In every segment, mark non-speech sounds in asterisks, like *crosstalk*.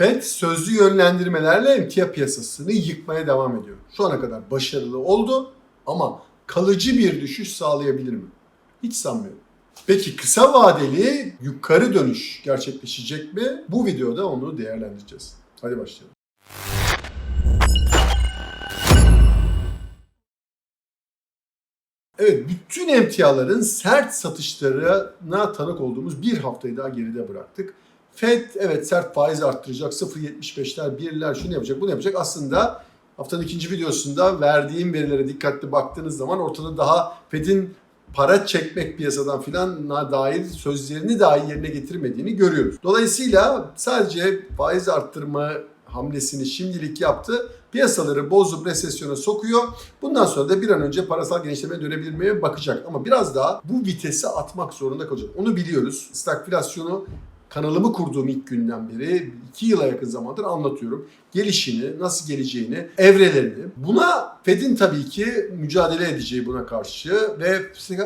FED sözlü yönlendirmelerle emtia piyasasını yıkmaya devam ediyor. Şu ana kadar başarılı oldu ama kalıcı bir düşüş sağlayabilir mi? Hiç sanmıyorum. Peki kısa vadeli yukarı dönüş gerçekleşecek mi? Bu videoda onu değerlendireceğiz. Hadi başlayalım. Evet, bütün emtiaların sert satışlarına tanık olduğumuz bir haftayı daha geride bıraktık. Fed evet sert faiz arttıracak, 0.75'ler, 1'ler şunu yapacak, bunu yapacak. Aslında haftanın ikinci videosunda verdiğim verilere dikkatli baktığınız zaman ortada daha Fed'in para çekmek piyasadan filan dair sözlerini dahi yerine getirmediğini görüyoruz. Dolayısıyla sadece faiz arttırma hamlesini şimdilik yaptı. Piyasaları bozup resesyona sokuyor. Bundan sonra da bir an önce parasal genişlemeye dönebilmeye bakacak. Ama biraz daha bu vitesi atmak zorunda kalacak. Onu biliyoruz. Stagflasyonu kanalımı kurduğum ilk günden beri iki yıla yakın zamandır anlatıyorum. Gelişini, nasıl geleceğini, evrelerini. Buna Fed'in tabii ki mücadele edeceği buna karşı ve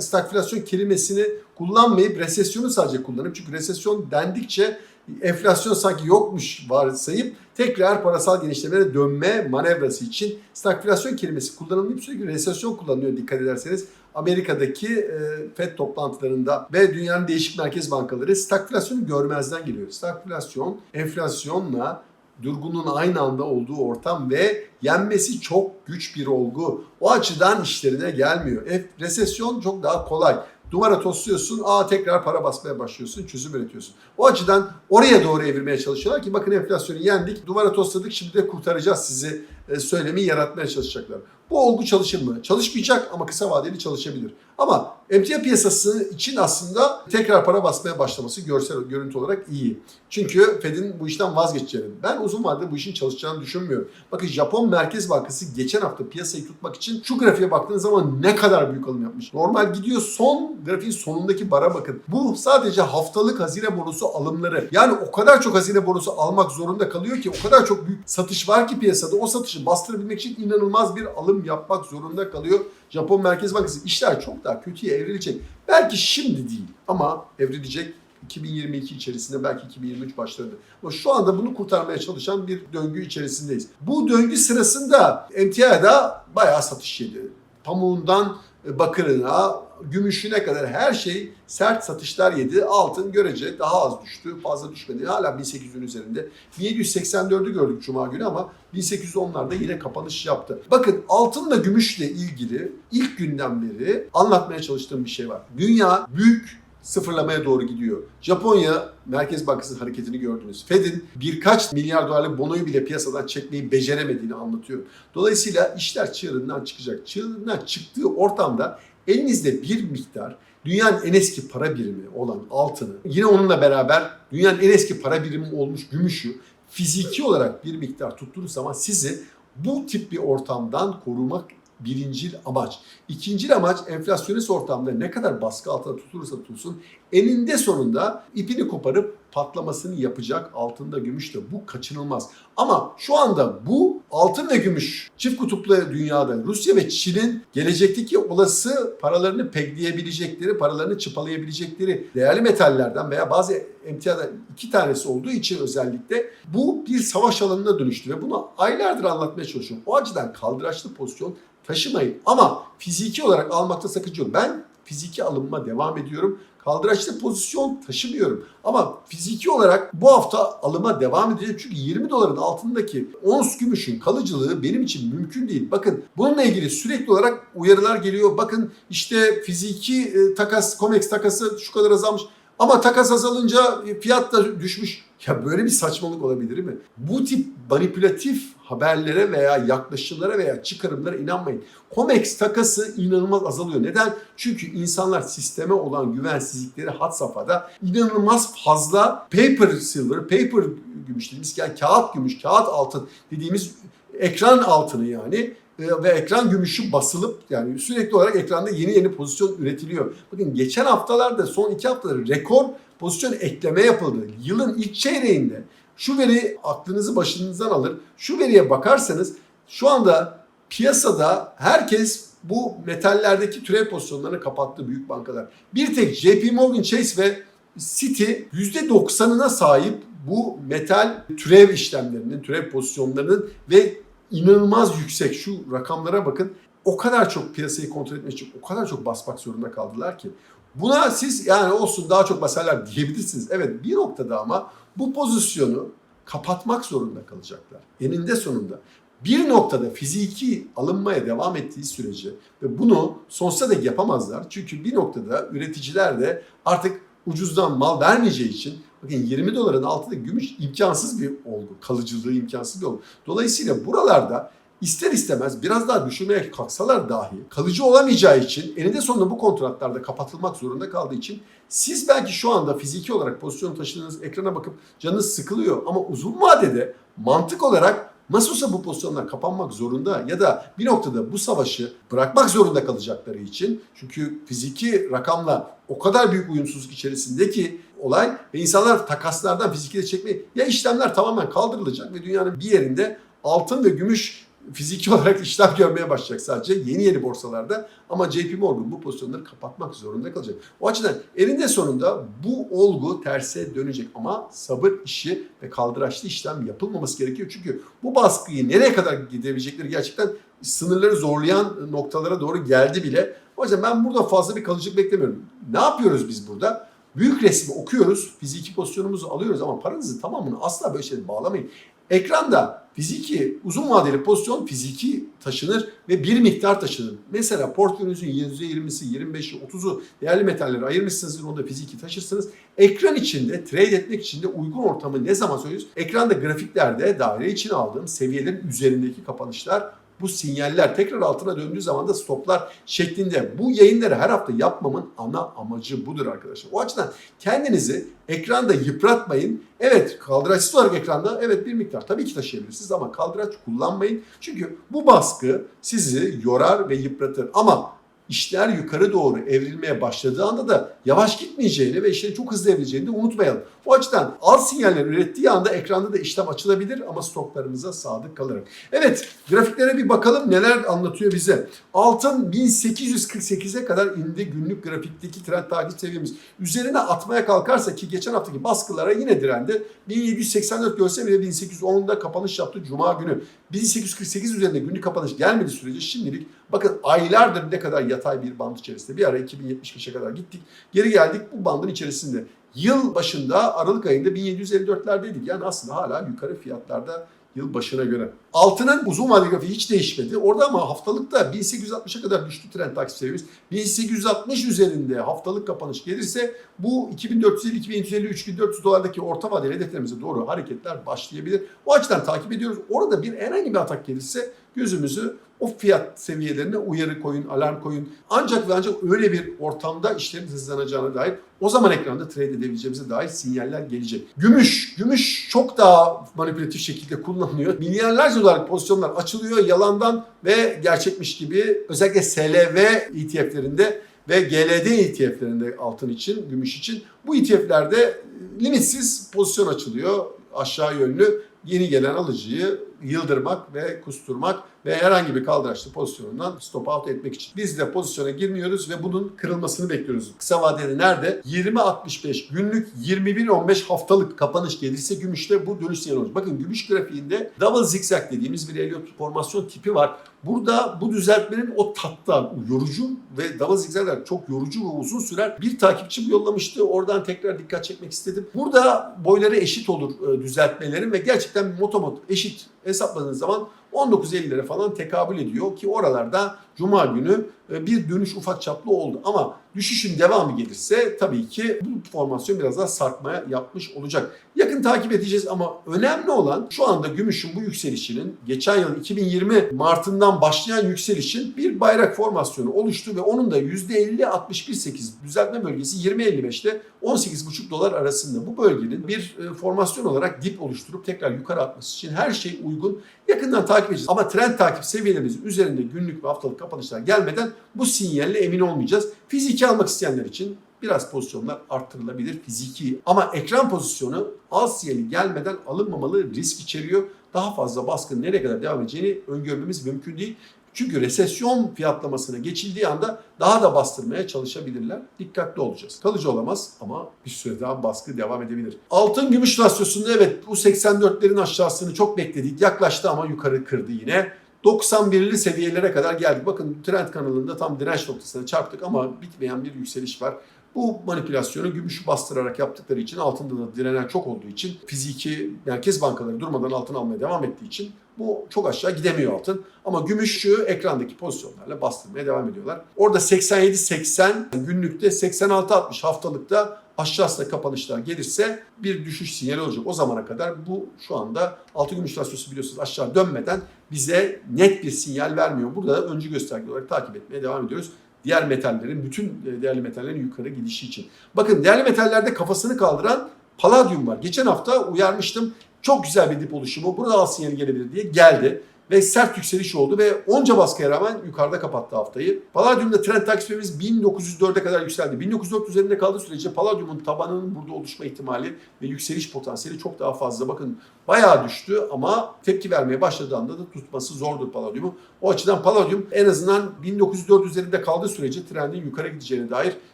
stagflasyon kelimesini kullanmayıp resesyonu sadece kullanıp çünkü resesyon dendikçe enflasyon sanki yokmuş varsayıp tekrar parasal genişlemeye dönme manevrası için stagflasyon kelimesi kullanılmayıp sürekli resesyon kullanılıyor dikkat ederseniz. Amerika'daki e, FED toplantılarında ve dünyanın değişik merkez bankaları stagflasyonu görmezden geliyor. Stagflasyon enflasyonla durgunluğun aynı anda olduğu ortam ve yenmesi çok güç bir olgu. O açıdan işlerine gelmiyor. E, resesyon çok daha kolay. Duvara tosluyorsun, aa tekrar para basmaya başlıyorsun, çözüm üretiyorsun. O açıdan oraya doğru evirmeye çalışıyorlar ki bakın enflasyonu yendik, duvara tosladık şimdi de kurtaracağız sizi söylemi yaratmaya çalışacaklar. Bu olgu çalışır mı? Çalışmayacak ama kısa vadeli çalışabilir. Ama emtia piyasası için aslında tekrar para basmaya başlaması görsel görüntü olarak iyi. Çünkü Fed'in bu işten vazgeçeceğini, ben uzun vadede bu işin çalışacağını düşünmüyorum. Bakın Japon Merkez Bankası geçen hafta piyasayı tutmak için şu grafiğe baktığınız zaman ne kadar büyük alım yapmış. Normal gidiyor son grafiğin sonundaki bara bakın. Bu sadece haftalık hazine bonosu alımları. Yani o kadar çok hazine bonosu almak zorunda kalıyor ki o kadar çok büyük satış var ki piyasada o satışı bastırabilmek için inanılmaz bir alım yapmak zorunda kalıyor. Japon Merkez Bankası işler çok daha kötüye evrilecek. Belki şimdi değil ama evrilecek 2022 içerisinde belki 2023 başlarında. Ama şu anda bunu kurtarmaya çalışan bir döngü içerisindeyiz. Bu döngü sırasında emtiada bayağı satış yedi. Pamuğundan bakırına, gümüşüne kadar her şey sert satışlar yedi. Altın görece daha az düştü. Fazla düşmedi. Hala 1800'ün üzerinde. 1784'ü gördük Cuma günü ama 1810'larda yine kapanış yaptı. Bakın altınla gümüşle ilgili ilk günden beri anlatmaya çalıştığım bir şey var. Dünya büyük sıfırlamaya doğru gidiyor. Japonya Merkez Bankası'nın hareketini gördünüz. Fed'in birkaç milyar dolarlık bonoyu bile piyasadan çekmeyi beceremediğini anlatıyor. Dolayısıyla işler çığırından çıkacak. Çığırından çıktığı ortamda elinizde bir miktar dünyanın en eski para birimi olan altını, yine onunla beraber dünyanın en eski para birimi olmuş gümüşü fiziki olarak bir miktar tuttuğunuz zaman sizi bu tip bir ortamdan korumak birincil amaç. İkincil amaç enflasyonist ortamda ne kadar baskı altında tutulursa tutulsun eninde sonunda ipini koparıp patlamasını yapacak altında gümüş de bu kaçınılmaz. Ama şu anda bu altın ve gümüş çift kutuplu dünyada Rusya ve Çin'in gelecekteki olası paralarını pekleyebilecekleri, paralarını çıpalayabilecekleri değerli metallerden veya bazı emtiadan iki tanesi olduğu için özellikle bu bir savaş alanına dönüştü ve bunu aylardır anlatmaya çalışıyorum. O açıdan kaldıraçlı pozisyon taşımayın. Ama fiziki olarak almakta sakınca yok. Ben fiziki alınma devam ediyorum. Kaldıraçlı pozisyon taşımıyorum. Ama fiziki olarak bu hafta alıma devam edeceğim. Çünkü 20 doların altındaki ons gümüşün kalıcılığı benim için mümkün değil. Bakın bununla ilgili sürekli olarak uyarılar geliyor. Bakın işte fiziki e, takas, COMEX takası şu kadar azalmış. Ama takas azalınca fiyat da düşmüş. Ya böyle bir saçmalık olabilir mi? Bu tip manipülatif haberlere veya yaklaşımlara veya çıkarımlara inanmayın. COMEX takası inanılmaz azalıyor. Neden? Çünkü insanlar sisteme olan güvensizlikleri had safhada inanılmaz fazla paper silver, paper gümüş dediğimiz yani kağıt gümüş, kağıt altın dediğimiz ekran altını yani ve ekran gümüşü basılıp yani sürekli olarak ekranda yeni yeni pozisyon üretiliyor. Bakın geçen haftalarda son iki haftada rekor pozisyon ekleme yapıldı. Yılın ilk çeyreğinde şu veri aklınızı başınızdan alır. Şu veriye bakarsanız şu anda piyasada herkes bu metallerdeki türev pozisyonlarını kapattı büyük bankalar. Bir tek JP Morgan Chase ve City %90'ına sahip bu metal türev işlemlerinin, türev pozisyonlarının ve inanılmaz yüksek şu rakamlara bakın. O kadar çok piyasayı kontrol etmek için o kadar çok basmak zorunda kaldılar ki. Buna siz yani olsun daha çok basarlar diyebilirsiniz. Evet bir noktada ama bu pozisyonu kapatmak zorunda kalacaklar. Eninde sonunda. Bir noktada fiziki alınmaya devam ettiği sürece ve bunu sonsuza dek yapamazlar. Çünkü bir noktada üreticiler de artık ucuzdan mal vermeyeceği için bakın 20 doların altında gümüş imkansız bir olgu. Kalıcılığı imkansız bir olgu. Dolayısıyla buralarda ister istemez biraz daha düşürmeye kalksalar dahi kalıcı olamayacağı için eninde sonunda bu kontratlarda kapatılmak zorunda kaldığı için siz belki şu anda fiziki olarak pozisyon taşıdığınız ekrana bakıp canınız sıkılıyor ama uzun vadede mantık olarak nasıl olsa bu pozisyonlar kapanmak zorunda ya da bir noktada bu savaşı bırakmak zorunda kalacakları için çünkü fiziki rakamla o kadar büyük uyumsuzluk içerisindeki olay ve insanlar takaslardan fiziki de çekmeyi ya işlemler tamamen kaldırılacak ve dünyanın bir yerinde altın ve gümüş fiziki *laughs* olarak işlem görmeye başlayacak sadece yeni yeni borsalarda ama JP Morgan bu pozisyonları kapatmak zorunda kalacak. O açıdan eninde sonunda bu olgu terse dönecek ama sabır işi ve kaldıraçlı işlem yapılmaması gerekiyor. Çünkü bu baskıyı nereye kadar gidebilecekleri gerçekten sınırları zorlayan noktalara doğru geldi bile. O yüzden ben burada fazla bir kalıcılık beklemiyorum. Ne yapıyoruz biz burada? Büyük resmi okuyoruz, fiziki pozisyonumuzu alıyoruz ama paranızı tamamını asla böyle şeylere bağlamayın. Ekranda fiziki uzun vadeli pozisyon fiziki taşınır ve bir miktar taşınır. Mesela portföyünüzün %20'si, 25'i, 30'u değerli metalleri ayırmışsınızdır. Onu da fiziki taşırsınız. Ekran içinde trade etmek için de uygun ortamı ne zaman söylüyoruz? Ekranda grafiklerde daire için aldığım seviyelerin üzerindeki kapanışlar bu sinyaller tekrar altına döndüğü zaman da stoplar şeklinde bu yayınları her hafta yapmamın ana amacı budur arkadaşlar. O açıdan kendinizi ekranda yıpratmayın. Evet kaldıraçsız olarak ekranda evet bir miktar tabii ki taşıyabilirsiniz ama kaldıraç kullanmayın. Çünkü bu baskı sizi yorar ve yıpratır. Ama işler yukarı doğru evrilmeye başladığı anda da yavaş gitmeyeceğini ve işlerin çok hızlı evrileceğini de unutmayalım. O açıdan al sinyaller ürettiği anda ekranda da işlem açılabilir ama stoklarımıza sadık kalarak. Evet grafiklere bir bakalım neler anlatıyor bize. Altın 1848'e kadar indi günlük grafikteki trend takip seviyemiz. Üzerine atmaya kalkarsa ki geçen haftaki baskılara yine direndi. 1784 görse bile 1810'da kapanış yaptı Cuma günü. 1848 üzerinde günlük kapanış gelmedi sürece şimdilik bakın aylardır ne kadar yatay bir band içerisinde. Bir ara 2075'e kadar gittik. Geri geldik bu bandın içerisinde. Yıl başında Aralık ayında 1754'lerdeydik. Yani aslında hala yukarı fiyatlarda yıl başına göre. Altının uzun vadeli grafiği hiç değişmedi. Orada ama haftalıkta 1860'a kadar düştü trend takip seviyemiz. 1860 üzerinde haftalık kapanış gelirse bu 2450, 2150, 3400 dolardaki orta vadeli hedeflerimize doğru hareketler başlayabilir. O açıdan takip ediyoruz. Orada bir herhangi bir atak gelirse gözümüzü o fiyat seviyelerine uyarı koyun, alarm koyun. Ancak ve ancak öyle bir ortamda işlerin hızlanacağına dair o zaman ekranda trade edebileceğimize dair sinyaller gelecek. Gümüş, gümüş çok daha manipülatif şekilde kullanılıyor. Milyarlarca dolarlık pozisyonlar açılıyor yalandan ve gerçekmiş gibi özellikle SLV ETF'lerinde ve GLD ETF'lerinde altın için, gümüş için bu ETF'lerde limitsiz pozisyon açılıyor aşağı yönlü yeni gelen alıcıyı yıldırmak ve kusturmak ve herhangi bir kaldıraçlı pozisyonundan stop out etmek için. Biz de pozisyona girmiyoruz ve bunun kırılmasını bekliyoruz. Kısa vadede nerede? 20.65 günlük 21.15 haftalık kapanış gelirse gümüşte bu dönüş sinyali olacak. Bakın gümüş grafiğinde double zigzag dediğimiz bir Elliott formasyon tipi var. Burada bu düzeltmenin o tatta yorucu ve double zigzagler çok yorucu ve uzun sürer. Bir takipçi yollamıştı. Oradan tekrar dikkat çekmek istedim. Burada boyları eşit olur e, düzeltmelerin ve gerçekten motomot eşit hesapladığınız zaman 19.50'lere falan tekabül ediyor ki oralarda Cuma günü bir dönüş ufak çaplı oldu. Ama düşüşün devamı gelirse tabii ki bu formasyon biraz daha sarkmaya yapmış olacak. Yakın takip edeceğiz ama önemli olan şu anda gümüşün bu yükselişinin geçen yıl 2020 Mart'ından başlayan yükselişin bir bayrak formasyonu oluştu ve onun da %50-61-8 düzeltme bölgesi 20-55'te 18,5 dolar arasında. Bu bölgenin bir e, formasyon olarak dip oluşturup tekrar yukarı atması için her şey uygun. Yakından takip edeceğiz. Ama trend takip seviyelerimizin üzerinde günlük ve haftalık kapanışlar gelmeden bu sinyalle emin olmayacağız. Fiziki almak isteyenler için biraz pozisyonlar arttırılabilir fiziki. Ama ekran pozisyonu al sinyali gelmeden alınmamalı risk içeriyor. Daha fazla baskın nereye kadar devam edeceğini öngörmemiz mümkün değil. Çünkü resesyon fiyatlamasına geçildiği anda daha da bastırmaya çalışabilirler. Dikkatli olacağız. Kalıcı olamaz ama bir süre daha baskı devam edebilir. Altın gümüş rasyosunda evet bu 84'lerin aşağısını çok bekledik. Yaklaştı ama yukarı kırdı yine. 91'li seviyelere kadar geldik. Bakın trend kanalında tam direnç noktasına çarptık ama bitmeyen bir yükseliş var. Bu manipülasyonu gümüşü bastırarak yaptıkları için altında da direnen çok olduğu için fiziki merkez bankaları durmadan altın almaya devam ettiği için bu çok aşağı gidemiyor altın. Ama gümüşü ekrandaki pozisyonlarla bastırmaya devam ediyorlar. Orada 87-80 günlükte 86-60 haftalıkta aşağısına kapanışlar gelirse bir düşüş sinyali olacak. O zamana kadar bu şu anda altın gümüş rasyosu biliyorsunuz aşağı dönmeden bize net bir sinyal vermiyor. Burada da öncü gösterge olarak takip etmeye devam ediyoruz diğer metallerin, bütün e, değerli metallerin yukarı gidişi için. Bakın değerli metallerde kafasını kaldıran paladyum var. Geçen hafta uyarmıştım. Çok güzel bir dip oluşumu. Burada al sinyali gelebilir diye geldi. Ve sert yükseliş oldu ve onca baskıya rağmen yukarıda kapattı haftayı. Palladium'da trend takipçimiz 1904'e kadar yükseldi. 1904 üzerinde kaldığı sürece Palladium'un tabanının burada oluşma ihtimali ve yükseliş potansiyeli çok daha fazla. Bakın bayağı düştü ama tepki vermeye başladığı anda da tutması zordur Palladium'u. O açıdan Palladium en azından 1904 üzerinde kaldığı sürece trendin yukarı gideceğine dair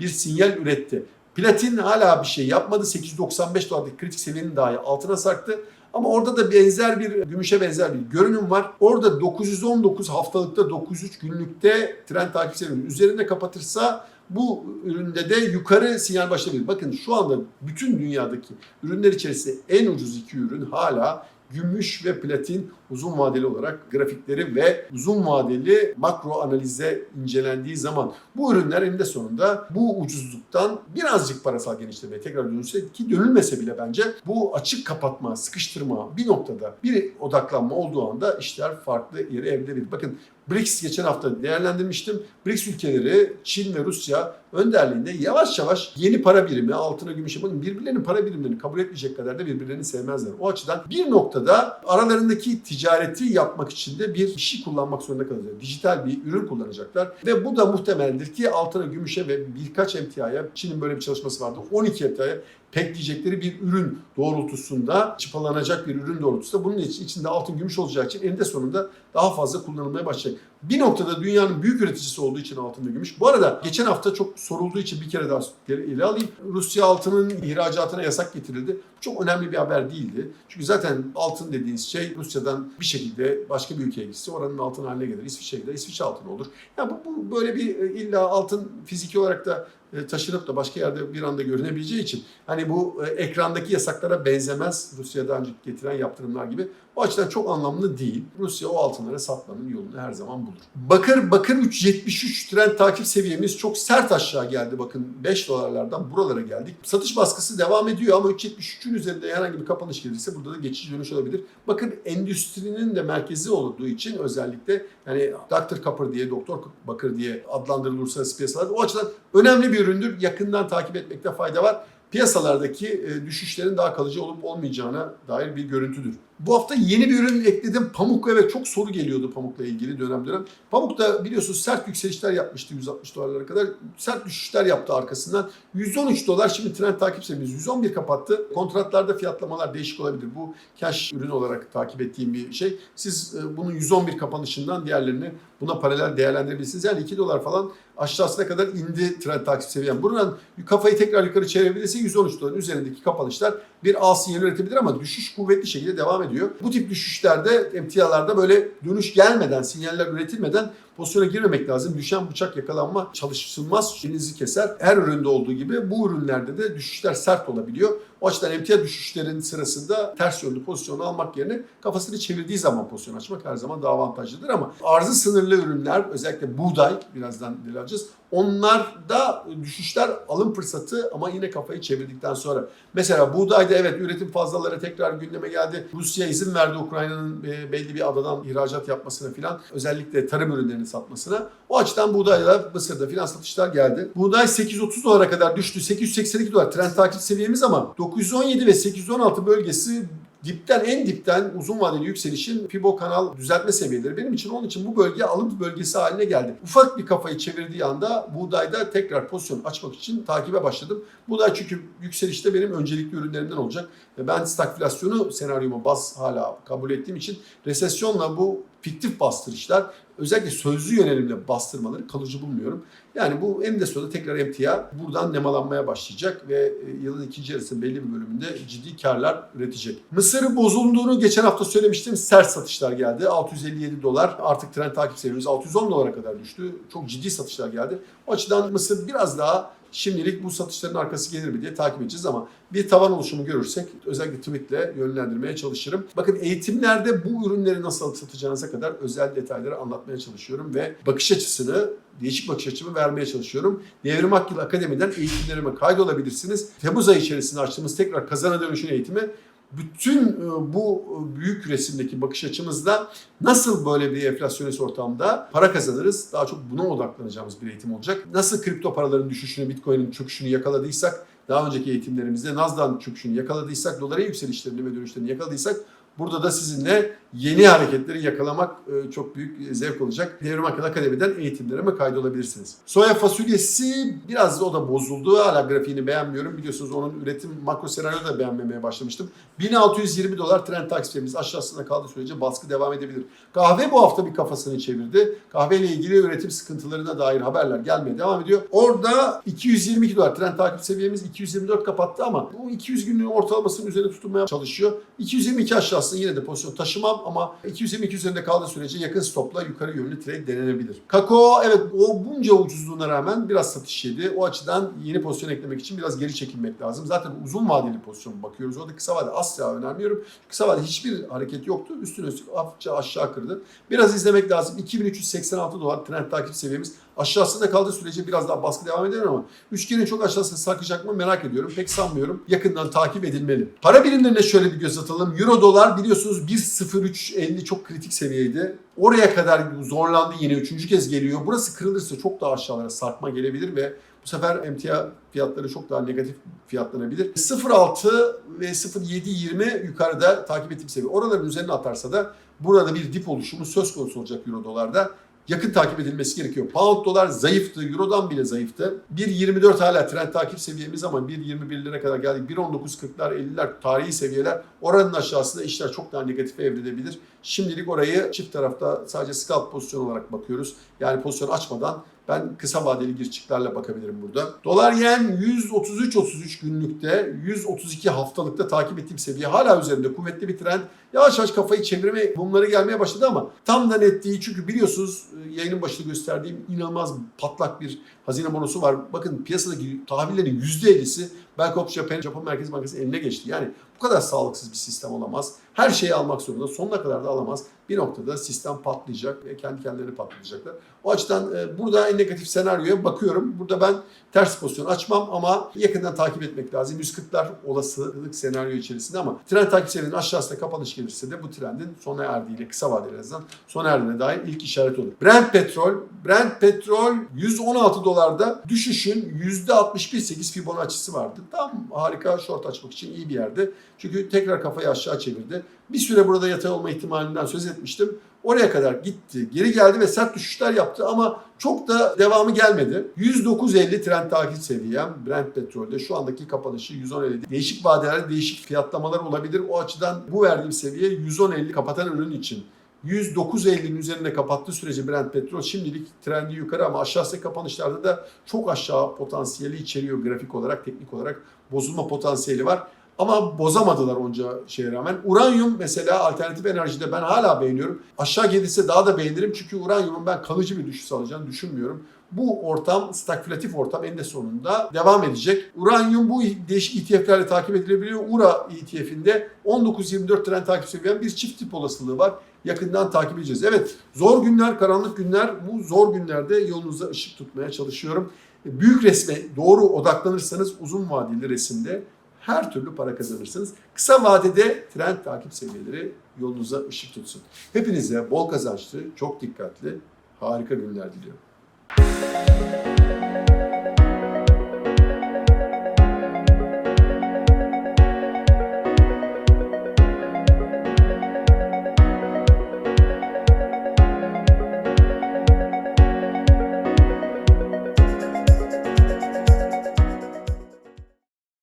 bir sinyal üretti. Platin hala bir şey yapmadı. 895 dolardaki kritik seviyenin dahi altına sarktı. Ama orada da benzer bir gümüşe benzer bir görünüm var. Orada 919 haftalıkta 903 günlükte trend takip seviyesinin üzerinde kapatırsa bu üründe de yukarı sinyal başlayabilir. Bakın şu anda bütün dünyadaki ürünler içerisinde en ucuz iki ürün hala gümüş ve platin uzun vadeli olarak grafikleri ve uzun vadeli makro analize incelendiği zaman bu ürünler eninde sonunda bu ucuzluktan birazcık parasal genişlemeye tekrar dönülse ki dönülmese bile bence bu açık kapatma, sıkıştırma bir noktada bir odaklanma olduğu anda işler farklı yere evrilebilir. Bakın BRICS geçen hafta değerlendirmiştim. BRICS ülkeleri Çin ve Rusya önderliğinde yavaş yavaş yeni para birimi, altına gümüşe bakın birbirlerinin para birimlerini kabul etmeyecek kadar da birbirlerini sevmezler. O açıdan bir noktada aralarındaki ticareti yapmak için de bir şey kullanmak zorunda kalacaklar. Dijital bir ürün kullanacaklar ve bu da muhtemeldir ki altına, gümüşe ve birkaç emtiaya Çin'in böyle bir çalışması vardı. 12 emtiaya pekleyecekleri bir ürün doğrultusunda, çıpalanacak bir ürün doğrultusunda bunun için içinde altın gümüş olacağı için eninde sonunda daha fazla kullanılmaya başlayacak. Bir noktada dünyanın büyük üreticisi olduğu için altın ve gümüş. Bu arada geçen hafta çok sorulduğu için bir kere daha ele alayım. Rusya altının ihracatına yasak getirildi. Çok önemli bir haber değildi. Çünkü zaten altın dediğiniz şey Rusya'dan bir şekilde başka bir ülkeye gitse oranın altın haline gelir. İsviçre'ye gider, İsviçre altın olur. Yani bu, bu böyle bir e, illa altın fiziki olarak da taşınıp da başka yerde bir anda görünebileceği için hani bu e, ekrandaki yasaklara benzemez Rusya'dan getiren yaptırımlar gibi. O açıdan çok anlamlı değil. Rusya o altınları satmanın yolunu her zaman bulur. Bakır bakır 3.73 trend takip seviyemiz çok sert aşağı geldi bakın 5 dolarlardan buralara geldik. Satış baskısı devam ediyor ama 3.73'ün üzerinde herhangi bir kapanış gelirse burada da geçici dönüş olabilir. Bakın endüstrinin de merkezi olduğu için özellikle yani Dr. Copper diye, Doktor Bakır diye adlandırılır uluslararası piyasalarda o açıdan önemli bir üründür. Yakından takip etmekte fayda var piyasalardaki e, düşüşlerin daha kalıcı olup olmayacağına dair bir görüntüdür. Bu hafta yeni bir ürün ekledim. Pamuk evet çok soru geliyordu pamukla ilgili dönem dönem. Pamuk da biliyorsunuz sert yükselişler yapmıştı 160 dolarlara kadar. Sert düşüşler yaptı arkasından. 113 dolar şimdi trend takip seviyemiz 111 kapattı. Kontratlarda fiyatlamalar değişik olabilir. Bu cash ürün olarak takip ettiğim bir şey. Siz e, bunun 111 kapanışından diğerlerini buna paralel değerlendirebilirsiniz. Yani 2 dolar falan aşağısına kadar indi trend takip seviyem. Buradan kafayı tekrar yukarı çevirebilirse 113 doların üzerindeki kapanışlar bir al sinyali üretebilir ama düşüş kuvvetli şekilde devam ediyor. Bu tip düşüşlerde emtialarda böyle dönüş gelmeden, sinyaller üretilmeden pozisyona girmemek lazım. Düşen bıçak yakalanma çalışılmaz. Elinizi keser. Her üründe olduğu gibi bu ürünlerde de düşüşler sert olabiliyor. O açıdan emtia düşüşlerin sırasında ters yönlü pozisyonu almak yerine kafasını çevirdiği zaman pozisyon açmak her zaman daha avantajlıdır ama arzı sınırlı ürünler özellikle buğday birazdan dile alacağız. Onlarda düşüşler alım fırsatı ama yine kafayı çevirdikten sonra. Mesela buğdayda evet üretim fazlaları tekrar gündeme geldi. Rusya izin verdi Ukrayna'nın e, belli bir adadan ihracat yapmasına filan. Özellikle tarım ürünlerini satmasına. O açıdan buğdayla Mısır'da filan satışlar geldi. Buğday 830 dolara kadar düştü. 882 dolar trend takip seviyemiz ama 917 ve 816 bölgesi dipten en dipten uzun vadeli yükselişin Fibo kanal düzeltme seviyeleri benim için onun için bu bölge alım bölgesi haline geldi. Ufak bir kafayı çevirdiği anda buğdayda tekrar pozisyon açmak için takibe başladım. Buğday çünkü yükselişte benim öncelikli ürünlerimden olacak. Ben stagflasyonu senaryoma baz hala kabul ettiğim için resesyonla bu fiktif bastırışlar özellikle sözlü yönelimle bastırmaları kalıcı bulmuyorum. Yani bu eninde tekrar emtia buradan nemalanmaya başlayacak ve e, yılın ikinci yarısının belli bir bölümünde ciddi karlar üretecek. Mısır'ı bozulduğunu geçen hafta söylemiştim. Sert satışlar geldi. 657 dolar artık trend takip seviyemiz 610 dolara kadar düştü. Çok ciddi satışlar geldi. O açıdan Mısır biraz daha Şimdilik bu satışların arkası gelir mi diye takip edeceğiz ama bir tavan oluşumu görürsek özellikle tweetle yönlendirmeye çalışırım. Bakın eğitimlerde bu ürünleri nasıl satacağınıza kadar özel detayları anlatmaya çalışıyorum ve bakış açısını, değişik bakış açımı vermeye çalışıyorum. Devrim Akgil Akademi'den eğitimlerime kaydolabilirsiniz. Temmuz ayı içerisinde açtığımız tekrar kazana dönüşün eğitimi bütün e, bu büyük resimdeki bakış açımızda nasıl böyle bir enflasyonist ortamda para kazanırız? Daha çok buna odaklanacağımız bir eğitim olacak. Nasıl kripto paraların düşüşünü, bitcoin'in çöküşünü yakaladıysak, daha önceki eğitimlerimizde Nasdaq'ın çöküşünü yakaladıysak, dolara yükselişlerini ve dönüşlerini yakaladıysak Burada da sizinle yeni hareketleri yakalamak e, çok büyük zevk olacak. Devrim Akıl Akademi'den eğitimlerime kaydolabilirsiniz. Soya fasulyesi biraz o da bozuldu. Hala grafiğini beğenmiyorum. Biliyorsunuz onun üretim makro senaryoda da beğenmemeye başlamıştım. 1620 dolar trend takipçilerimiz aşağısında kaldığı sürece baskı devam edebilir. Kahve bu hafta bir kafasını çevirdi. Kahve ile ilgili üretim sıkıntılarına dair haberler gelmeye devam ediyor. Orada 222 dolar trend takip seviyemiz 224 kapattı ama bu 200 günlüğün ortalamasının üzerine tutunmaya çalışıyor. 222 aşağısı yine de pozisyon taşımam ama 222 üzerinde kaldığı sürece yakın stopla yukarı yönlü trade denenebilir. Kakao evet o bunca ucuzluğuna rağmen biraz satış yedi. O açıdan yeni pozisyon eklemek için biraz geri çekilmek lazım. Zaten uzun vadeli pozisyon bakıyoruz. Orada kısa vade asla önermiyorum. Kısa vade hiçbir hareket yoktu. Üstüne üstlük hafifçe aşağı kırdı. Biraz izlemek lazım. 2386 dolar trend takip seviyemiz. Aşağısında kaldığı sürece biraz daha baskı devam eder ama üçgenin çok aşağısına sarkacak mı merak ediyorum. Pek sanmıyorum. Yakından takip edilmeli. Para birimlerine şöyle bir göz atalım. Euro dolar biliyorsunuz 1.0350 çok kritik seviyeydi. Oraya kadar zorlandı yine üçüncü kez geliyor. Burası kırılırsa çok daha aşağılara sarkma gelebilir ve bu sefer emtia fiyatları çok daha negatif fiyatlanabilir. 0.6 ve 0.720 yukarıda takip ettiğim seviye. Oraların üzerine atarsa da burada bir dip oluşumu söz konusu olacak Euro dolarda yakın takip edilmesi gerekiyor. Pound dolar zayıftı, Euro'dan bile zayıftı. 1.24 hala trend takip seviyemiz ama 1.21'lere kadar geldik. 1.19.40'lar, 50'ler tarihi seviyeler. Oranın aşağısında işler çok daha negatife evrilebilir. Şimdilik orayı çift tarafta sadece scalp pozisyon olarak bakıyoruz. Yani pozisyon açmadan ben kısa vadeli girişiklerle bakabilirim burada. Dolar yen 133-33 günlükte, 132 haftalıkta takip ettiğim seviye hala üzerinde kuvvetli bir trend. Yavaş yavaş kafayı çevirme bunları gelmeye başladı ama tam da net değil. Çünkü biliyorsunuz yayının başında gösterdiğim inanılmaz patlak bir hazine bonosu var. Bakın piyasadaki tahvillerin %50'si Bank Japan, Japon Merkez Bankası eline geçti. Yani bu kadar sağlıksız bir sistem olamaz. Her şeyi almak zorunda. Sonuna kadar da alamaz. Bir noktada sistem patlayacak ve kendi kendilerini patlayacaklar. O açıdan e, burada en negatif senaryoya bakıyorum. Burada ben ters pozisyon açmam ama yakından takip etmek lazım. 140'lar olasılık senaryo içerisinde ama trend takip seviyenin aşağısında kapanış gelirse de bu trendin sona erdiğiyle kısa vadeli en azından sona erdiğine dair ilk işaret olur. Brent petrol, Brent petrol 116 dolarda düşüşün %61.8 Fibonacci'si vardı. Tam harika short açmak için iyi bir yerde. Çünkü tekrar kafayı aşağı çevirdi. Bir süre burada yatay olma ihtimalinden söz etmiştim. Oraya kadar gitti, geri geldi ve sert düşüşler yaptı ama çok da devamı gelmedi. 109.50 trend takip seviyem Brent petrolde şu andaki kapanışı 110.50. Değişik vadelerde değişik fiyatlamalar olabilir. O açıdan bu verdiğim seviye 110.50 kapatan ürün için 109.50'nin üzerinde kapattığı sürece Brent petrol şimdilik trendi yukarı ama aşağısı kapanışlarda da çok aşağı potansiyeli içeriyor grafik olarak, teknik olarak bozulma potansiyeli var. Ama bozamadılar onca şeye rağmen. Uranyum mesela alternatif enerjide ben hala beğeniyorum. Aşağı gelirse daha da beğenirim çünkü uranyumun ben kalıcı bir düşüş alacağını düşünmüyorum. Bu ortam, stagflatif ortam eninde sonunda devam edecek. Uranyum bu değişik ETF'lerle takip edilebiliyor. URA ETF'inde 19-24 trend takip seviyen bir çift tip olasılığı var. Yakından takip edeceğiz. Evet zor günler, karanlık günler. Bu zor günlerde yolunuza ışık tutmaya çalışıyorum. Büyük resme doğru odaklanırsanız uzun vadeli resimde her türlü para kazanırsınız. Kısa vadede trend takip seviyeleri yolunuza ışık tutsun. Hepinize bol kazançlı, çok dikkatli, harika günler diliyorum.